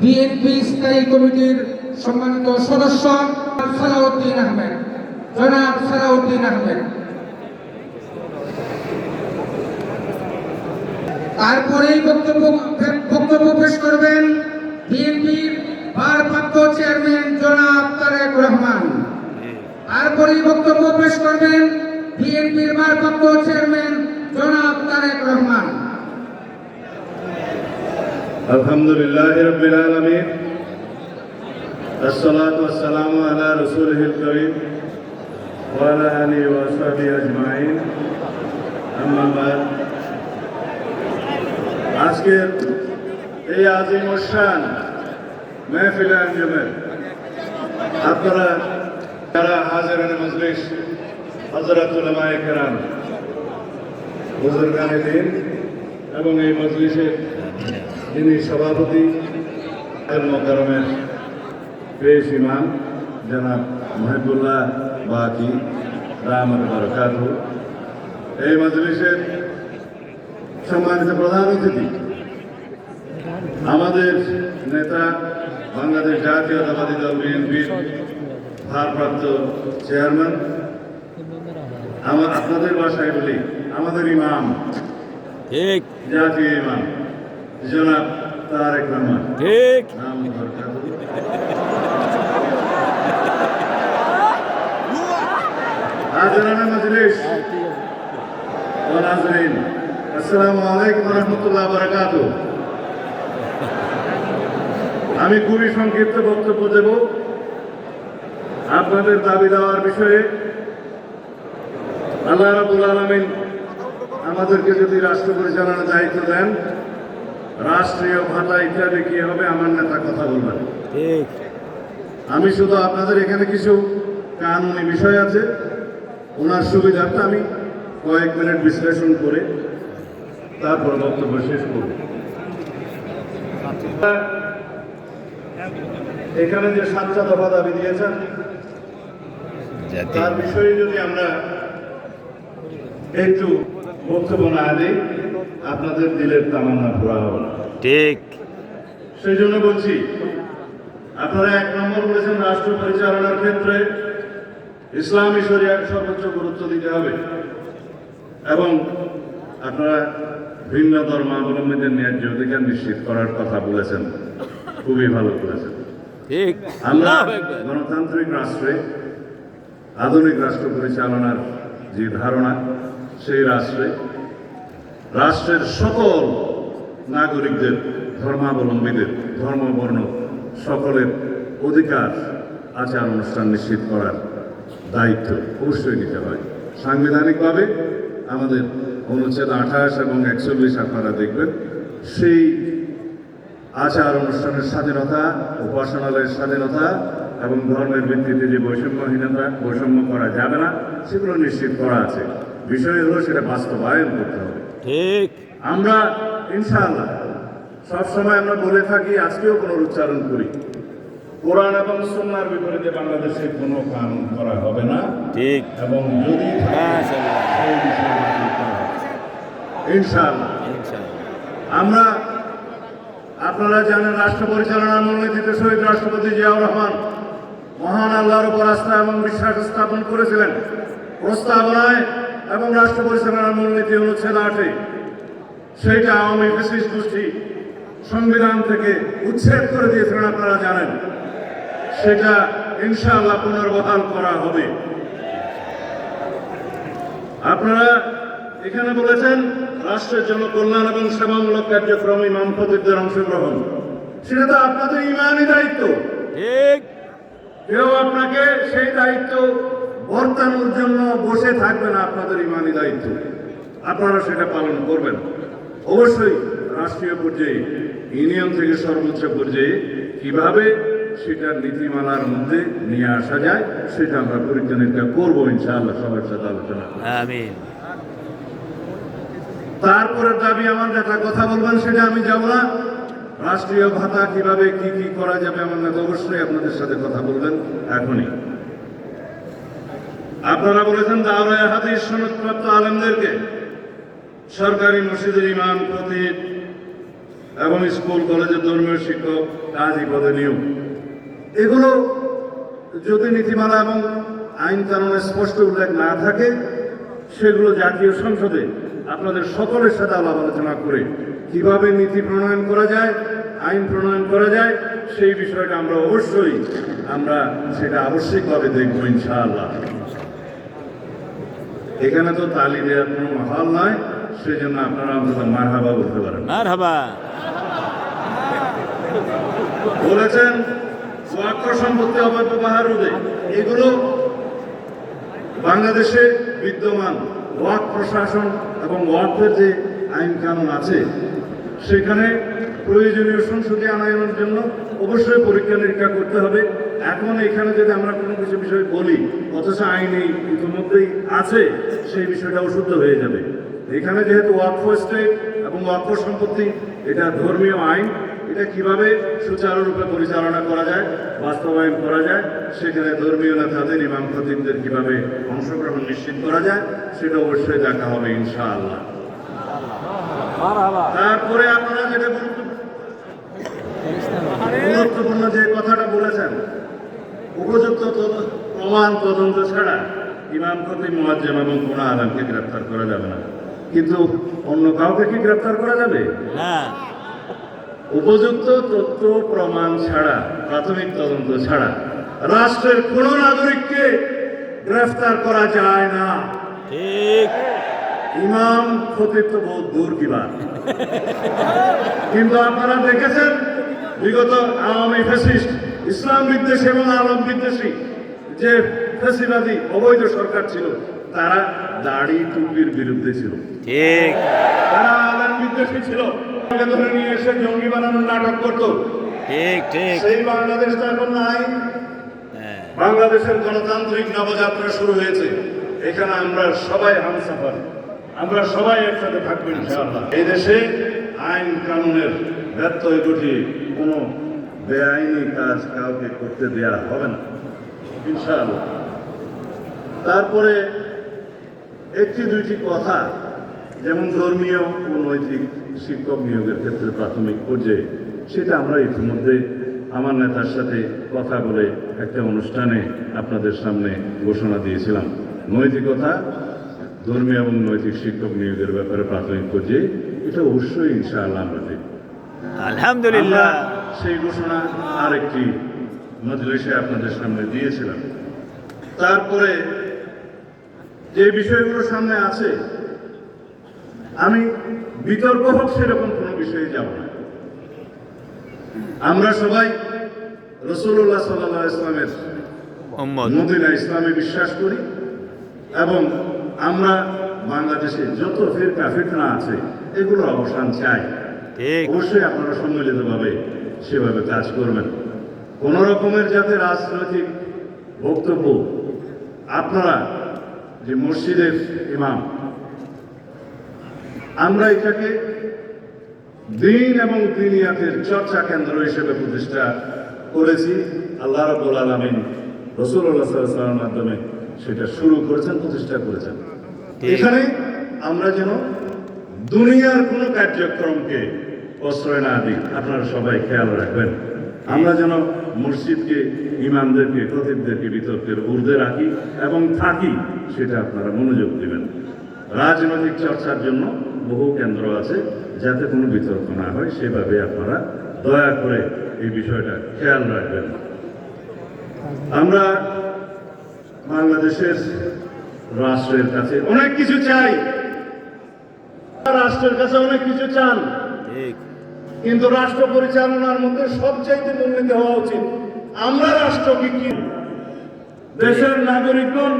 BNP স্থায়ী কমিটির সম্মানিত সদস্য সালাউদ্দিন আহমেদ। জনাব সালাউদ্দিন আহমেদ। তারপরেই বক্তব্য বক্তব্য পেশ করবেন বিএনপির ভারপ্রাপ্ত চেয়ারম্যান জনাব তারেক রহমান। তারপরেই বক্তব্য পেশ করবেন বিএনপির ভারপ্রাপ্ত চেয়ারম্যান জনাব তারেক রহমান। الحمد لله رب العالمين الصلاة والسلام على رسوله الكريم وعلى آله وأصحابه أجمعين أما بعد আজকের এই আজিম শান মেহফিল আঞ্জুমের আপনারা যারা হাজারান মজলিস হজরতুল কেরাম বুজুর্গানে দিন এবং এই মজলিসের যিনি সভাপতি মোকারমের পেশ ইমাম জনাব মহিবুল্লাহ বাকি রাহমত বরকাত এই মজলিসের সম্মানিত প্রধান অতিথি আমাদের নেতা বাংলাদেশ জাতীয়তাবাদী দল বিএনপির ভারপ্রাপ্ত চেয়ারম্যান আমার আপনাদের বাসায় বলি আমাদের ইমাম জাতীয় ইমাম। জনাব তারেক রহমান। ঠিক। নাম বরকাত হাজরান মজলিস। ও নাজরিন আসসালামু আলাইকুম রহমতুল্লাহ বারাকাত আমি খুবই সংক্ষিপ্ত বক্তব্য দেব। আপনাদের দাবি দেওয়ার বিষয়ে আল্লাহ রাবুল আলমিন আমাদেরকে যদি রাষ্ট্র পরিচালনার দায়িত্ব দেন রাষ্ট্রীয় ভাতা ইত্যাদি কি হবে আমার নেতা কথা বলবেন? আমি শুধু আপনাদের এখানে কিছু কানুনি বিষয় আছে। ওনার সুবিধার্থে আমি কয়েক মিনিট বিশ্লেষণ করে তারপর বক্তব্য শেষ করব। এখানে যে সাতটা দফা দাবি দিয়েছেন তার বিষয়ে যদি আমরা একটু বক্তব্য না দিই আপনাদের দিলের তামান্না পুরা হবে না। ঠিক। সেই জন্য বলছি আপনারা এক নম্বর বলেছেন রাষ্ট্র পরিচালনার ক্ষেত্রে ইসলামী শরিয়াকে সর্বোচ্চ গুরুত্ব দিতে হবে এবং আপনারা ভিন্ন ধর্মাবলম্বীদের ন্যায্য অধিকার নিশ্চিত করার কথা বলেছেন। খুবই ভালো করেছেন আমরা গণতান্ত্রিক রাষ্ট্রে আধুনিক রাষ্ট্র পরিচালনার যে ধারণা সেই রাষ্ট্রে রাষ্ট্রের সকল নাগরিকদের, ধর্মাবলম্বীদের, ধর্মবর্ণ সকলের অধিকার আচার অনুষ্ঠান নিশ্চিত করার দায়িত্ব অবশ্যই নিতে হয়। সাংবিধানিকভাবে আমাদের অনুচ্ছেদ আঠাশ এবং একচল্লিশ আপনারা দেখবেন, সেই আচার অনুষ্ঠানের স্বাধীনতা, উপাসনালয়ের স্বাধীনতা এবং ধর্মের ভিত্তিতে যে বৈষম্যহীনতা, বৈষম্য করা যাবে না, সেগুলো নিশ্চিত করা আছে। বিষয় হলো সেটা বাস্তবায়ন করতে হবে। ঠিক। আমরা ইনশাআল্লাহ সবসময় আমরা বলে থাকি আজকেও পুনরুচ্চারণ করি। কোরআন এবং সন্ন্যার বিপরীতে বাংলাদেশে কোনো কানুন করা হবে না। ঠিক। এবং যদি ইনশাআল্লাহ। আমরা আপনারা জানেন রাষ্ট্র পরিচালনার মূলনীতিতে শহীদ রাষ্ট্রপতি জিয়াউর রহমান মহান আল্লাহর উপর আস্থা এবং বিশ্বাস স্থাপন করেছিলেন। প্রস্তাবনায় এবং রাষ্ট্র পরিচালনার মূলনীতি অনুচ্ছেদ আটে। সেইটা আওয়ামী ফেসিস্ট গোষ্ঠী সংবিধান থেকে উচ্ছেদ করে দিয়েছিলেন আপনারা জানেন। সেটা ইনশাআল্লাহ পুনর্বহাল করা হবে। আপনারা এখানে বলেছেন রাষ্ট্রের জন্য কল্যাণ এবং সেবামূলক কার্যক্রম ইমাম খতিবদের অংশগ্রহণ। সেটা তো আপনাদের ইমানই দায়িত্ব। কেউ আপনাকে সেই দায়িত্ব বর্তানোর জন্য বসে থাকবে না আপনাদের ইমানি দায়িত্ব। আপনারা সেটা পালন করবেন। অবশ্যই রাষ্ট্রীয় পর্যায়ে ইউনিয়ন থেকে সর্বোচ্চ পর্যায়ে কীভাবে সেটা নীতিমালার মধ্যে নিয়ে আসা যায় সেটা আমরা পরীক্ষা নিরীক্ষা করব ইনশাআল্লাহ সবার সাথে আলোচনা তারপরের দাবি আমার যেটা কথা বলবেন সেটা আমি যাব না। রাষ্ট্রীয় ভাতা কীভাবে কি কি করা যাবে আমার অবশ্যই আপনাদের সাথে কথা বলবেন এখনই। আপনারা বলেছেন দাওরায় হাদিস সনদপ্রাপ্ত আলেমদেরকে সরকারি মসজিদের ইমাম, খতিব এবং স্কুল, কলেজের ধর্মীয় শিক্ষক, কাজী পদে নিয়োগ। এগুলো যদি নীতিমালা এবং আইন কানুনে স্পষ্ট উল্লেখ না থাকে, সেগুলো জাতীয় সংসদে আপনাদের সকলের সাথে আলাপ আলোচনা করে কীভাবে নীতি প্রণয়ন করা যায়, আইন প্রণয়ন করা যায়, সেই বিষয়টা আমরা অবশ্যই আমরা সেটা আবশ্যিকভাবে দেখব ইনশাআল্লাহ। এখানে তো তালি দেওয়ার কোনো মাহাল নয় সেই জন্য আপনারা অন্তত মারহাবা বলতে পারেন। মারহাবা। বলেছেন ওয়াক্য সম্পত্তি অপব্যবহার রোধে এগুলো বাংলাদেশে বিদ্যমান ওয়াক প্রশাসন এবং ওয়াকফের যে আইন কানুন আছে সেখানে প্রয়োজনীয় সংসদীয় আনয়নের জন্য অবশ্যই পরীক্ষা নিরীক্ষা করতে হবে। এখন এখানে যদি আমরা কোনো কিছু বিষয় বলি অথচ আইনে ইতিমধ্যেই আছে সেই বিষয়টা অশুদ্ধ হয়ে যাবে। এখানে যেহেতু ওয়াকফ স্টেট এবং ওয়াকফ সম্পত্তি এটা ধর্মীয় আইন এটা কীভাবে সুচারুরূপে পরিচালনা করা যায় বাস্তবায়ন করা যায় সেখানে ধর্মীয় নেতাদের ইমাম খতিবদের কীভাবে অংশগ্রহণ নিশ্চিত করা যায় সেটা অবশ্যই দেখা হবে ইনশাআল্লাহ। তারপরে আপনারা যেটা গুরুত্ব- গুরুত্বপূর্ণ যে কথাটা বলেছেন উপযুক্ত প্রমাণ তদন্ত ছাড়া ইমাম খতিব মুয়াজ্জেম এবং কোন আলমকে গ্রেপ্তার করা যাবে না। কিন্তু অন্য কাউকে কি গ্রেপ্তার করা যাবে? উপযুক্ত তথ্য প্রমাণ ছাড়া প্রাথমিক তদন্ত ছাড়া রাষ্ট্রের কোন নাগরিককে গ্রেফতার করা যায় না। ঠিক। ইমাম খতিব তো বহুত দূর কি বাত। কিন্তু আপনারা দেখেছেন বিগত আওয়ামী ফ্যাসিস্ট ইসলাম বিদ্বেষী এবং আলম বিদ্বেষী যে ফ্যাসিবাদী অবৈধ সরকার ছিল তারা দাড়ি টুপির বিরুদ্ধে ছিল। ঠিক। তারা আলম বিদ্বেষী ছিল। ধরে নিয়ে এসে জঙ্গি বানানোর নাটক করতো। ঠিক ঠিক। সেই বাংলাদেশ তো এখন নাই। হ্যাঁ। বাংলাদেশের গণতান্ত্রিক নবযাত্রা শুরু হয়েছে। এখানে আমরা সবাই হামসাফার আমরা সবাই একসাথে থাকব ইনশাআল্লাহ। এই দেশে আইন কানুনের ব্যর্থ ঘটিয়ে কোনো বেআইনি কাজ কাউকে করতে দেয়া হবে না ইনশাআল্লাহ। তারপরে একটি দুইটি কথা যেমন ধর্মীয় ও নৈতিক শিক্ষক নিয়োগের ক্ষেত্রে প্রাথমিক পর্যায়ে সেটা আমরা ইতিমধ্যে আমার নেতার সাথে কথা বলে একটা অনুষ্ঠানে আপনাদের সামনে ঘোষণা দিয়েছিলাম। নৈতিকতা ধর্মীয় এবং নৈতিক শিক্ষক নিয়োগের ব্যাপারে প্রাথমিক পর্যায়ে এটা অবশ্যই ইনশাআল্লাহ আমরা দেখব আলহামদুলিল্লাহ। সেই ঘোষণা আরেকটি মজলিসে আপনাদের সামনে দিয়েছিলাম। তারপরে যে বিষয়গুলো সামনে আছে আমি বিতর্ক হোক সেরকম কোনো বিষয়ে যাব না। আমরা সবাই রসুল্লাহ সাল্লাহ ইসলামের মদিনা ইসলামে বিশ্বাস করি এবং আমরা বাংলাদেশে যত ফিরকা ফিটনা আছে এগুলো অবসান চাই। অবশ্যই আপনারা সম্মিলিতভাবে সেভাবে কাজ করবেন কোন রকমের যাতে রাজনৈতিক বক্তব্য আপনারা যে মসজিদের ইমাম আমরা এটাকে দিন এবং দিনিয়াতের চর্চা কেন্দ্র হিসেবে প্রতিষ্ঠা করেছি। আল্লাহ রাব্বুল আলামিন রসুল্লাহ সাল্লামের মাধ্যমে সেটা শুরু করেছেন প্রতিষ্ঠা করেছেন। এখানে আমরা যেন দুনিয়ার কোনো কার্যক্রমকে প্রশ্রয় না দিই আপনারা সবাই খেয়াল রাখবেন। আমরা যেন মসজিদকে, ইমামদেরকে, খতিবদেরকে বিতর্কের ঊর্ধ্বে রাখি এবং থাকি, সেটা আপনারা মনোযোগ দিবেন। রাজনৈতিক চর্চার জন্য বহু কেন্দ্র আছে, যাতে কোনো বিতর্ক না হয়, সেভাবে আপনারা দয়া করে এই বিষয়টা খেয়াল রাখবেন। আমরা বাংলাদেশের রাষ্ট্রের কাছে অনেক কিছু চাই। রাষ্ট্রের কাছে অনেক কিছু চান। ঠিক। কিন্তু রাষ্ট্র পরিচালনার মধ্যে সবচাইতে মূলনীতি হওয়া উচিত আমরা রাষ্ট্রকে কি দেশের নাগরিকগণ,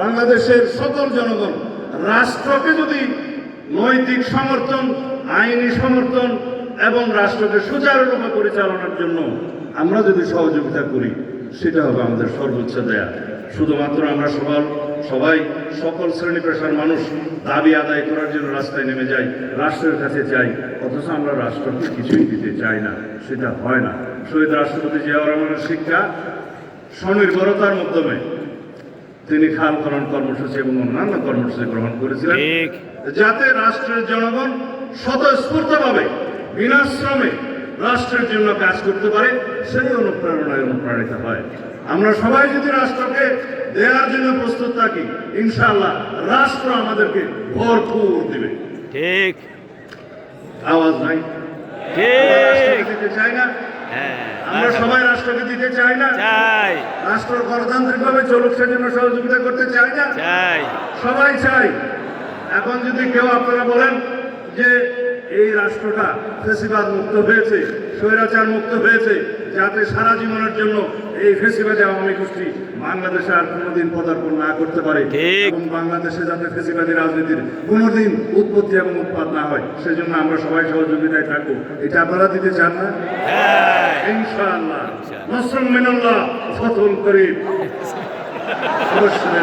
বাংলাদেশের সকল জনগণ, রাষ্ট্রকে যদি নৈতিক সমর্থন, আইনি সমর্থন এবং রাষ্ট্রকে সুচারুরূপে পরিচালনার জন্য আমরা যদি সহযোগিতা করি, সেটা হবে আমাদের সর্বোচ্চ দেয়া। শুধুমাত্র আমরা সবার সবাই সকল শ্রেণি পেশার মানুষ দাবি আদায় করার জন্য রাস্তায় নেমে যাই রাষ্ট্রের কাছে চাই অথচ আমরা রাষ্ট্রকে কিছুই দিতে চাই না সেটা হয় না। শহীদ রাষ্ট্রপতি জিয়াউর রহমানের শিক্ষা স্বনির্ভরতার মাধ্যমে তিনি খাল খনন কর্মসূচি এবং অন্যান্য কর্মসূচি গ্রহণ করেছিলেন যাতে রাষ্ট্রের জনগণ স্বতঃস্ফূর্তভাবে বিনাশ্রমে রাষ্ট্রের জন্য কাজ করতে পারে সেই অনুপ্রেরণায় অনুপ্রাণিত হয়। আমরা সবাই যদি রাষ্ট্রকে দেওয়ার জন্য প্রস্তুত থাকি ইনশাআল্লাহ রাষ্ট্র আমাদেরকে ভরপুর দিবে। ঠিক। আওয়াজ নাই? দিতে চাই না। হ্যাঁ আমরা সবাই রাষ্ট্রকে দিতে চাই না। চাই। রাষ্ট্র গণতান্ত্রিকভাবে চলুক সেজন্য সহযোগিতা করতে চাই না। চাই। সবাই চাই। এখন যদি কেউ আপনারা বলেন যে এই রাষ্ট্রটা ফেসিবাদ মুক্ত হয়েছে স্বৈরাচার মুক্ত হয়েছে যাতে সারা জীবনের জন্য এই ফেসিবাদে আওয়ামী গোষ্ঠী বাংলাদেশে আর কোনোদিন পদার্পণ না করতে পারে। এবং বাংলাদেশে যাতে ফেসিবাদী রাজনীতির কোনোদিন উৎপত্তি এবং উৎপাদ না হয় সেজন্য আমরা সবাই সহযোগিতায় থাকব। এটা আপনারা দিতে চান না? ইনশাআল্লাহ ইনশাআল্লাহ। নসরুল মিনাল্লাহ ফতুল করিম। অবশ্যই